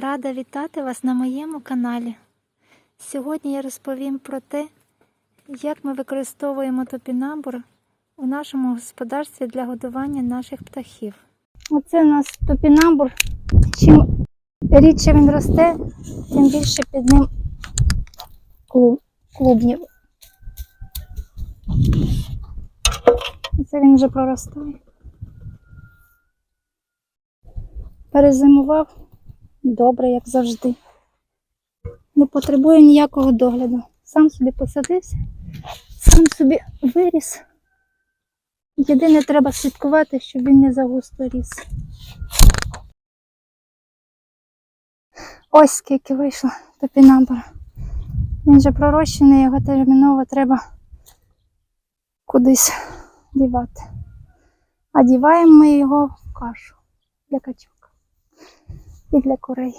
Рада вітати вас на моєму каналі. Сьогодні я розповім про те, як ми використовуємо топінамбур у нашому господарстві для годування наших птахів. Оце у нас топінамбур. Чим рідше він росте, тим більше під ним клубнів. Це він вже проростає. Перезимував добре, як завжди. Не потребує ніякого догляду. Сам собі посадився, сам собі виріс. Єдине треба слідкувати, щоб він не загусто ріс. Ось скільки вийшло топінамбур. Він же пророщений, його терміново треба кудись дівати. А діваємо ми його в кашу для качок і для курей.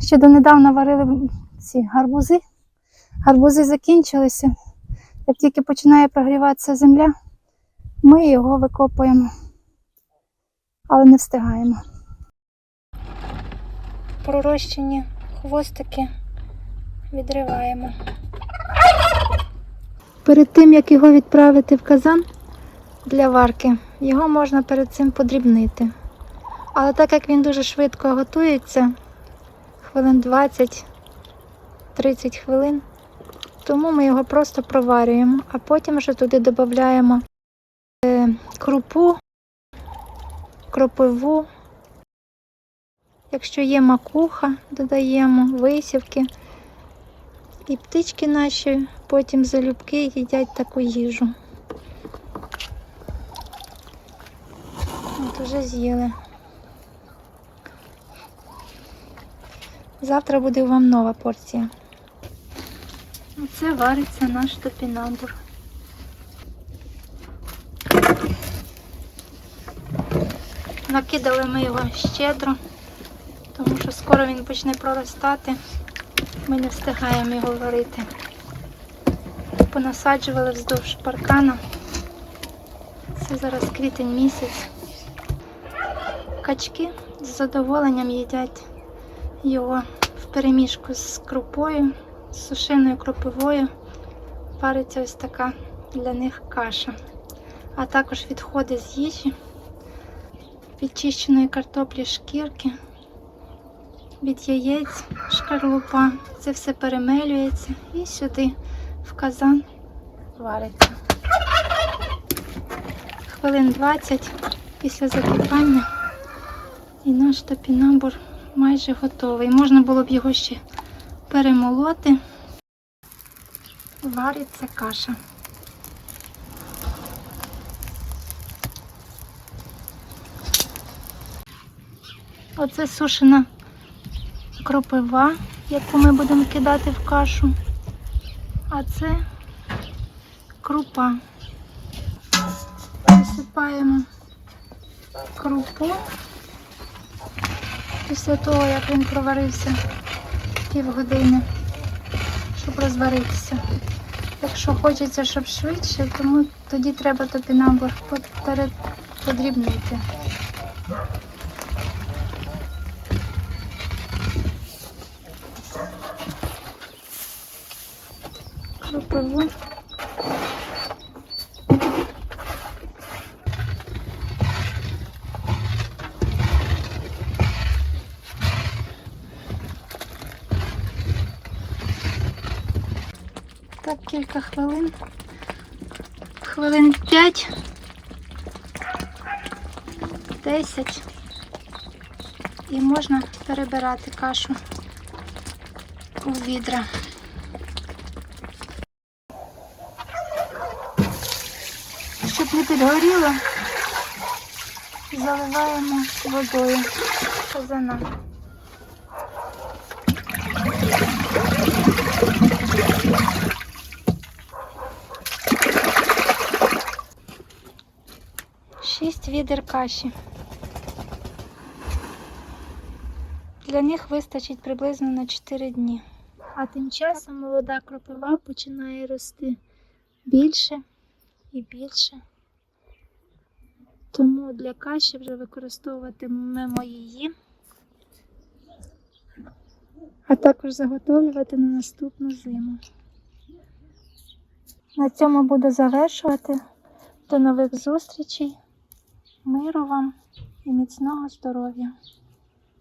Ще донедавна варили ці гарбузи. Гарбузи закінчилися. Як тільки починає прогріватися земля, ми його викопуємо, але не встигаємо. Пророщені хвостики відриваємо. Перед тим, як його відправити в казан для варки, його можна перед цим подрібнити. Але так як він дуже швидко готується, хвилин 20-30 хвилин, тому ми його просто проварюємо, а потім вже туди додаємо е, крупу, кропиву. Якщо є макуха, додаємо висівки. І птички наші потім залюбки їдять таку їжу. От уже з'їли. Завтра буде вам нова порція. Оце вариться наш топінамбур. Накидали ми його щедро, тому що скоро він почне проростати. Ми не встигаємо його варити. Понасаджували вздовж паркана. Це зараз квітень місяць. Качки з задоволенням їдять його в перемішку з крупою, з сушеною кропивою. Вариться ось така для них каша. А також відходи з їжі, підчищеної картоплі шкірки, від яєць, шкарлупа. Це все перемелюється і сюди в казан вариться. Хвилин 20 після закипання і наш топінамбур майже готовий. Можна було б його ще перемолоти. Вариться каша. Оце сушена кропива, яку ми будемо кидати в кашу. А це крупа. Висипаємо крупу після того, як він проварився півгодини, щоб розваритися. Якщо хочеться, щоб швидше, тому тоді треба топінамбур подрібнити. Кропиву. Так, кілька хвилин. Хвилин 5. 10. І можна перебирати кашу у відра. Щоб не підгоріло, заливаємо водою казана. Відер каші. Для них вистачить приблизно на 4 дні. А тим часом молода кропива починає рости більше і більше. Тому для каші вже використовуватимемо її, а також заготовлювати на наступну зиму. На цьому буду завершувати. До нових зустрічей. Миру вам і міцного здоров'я!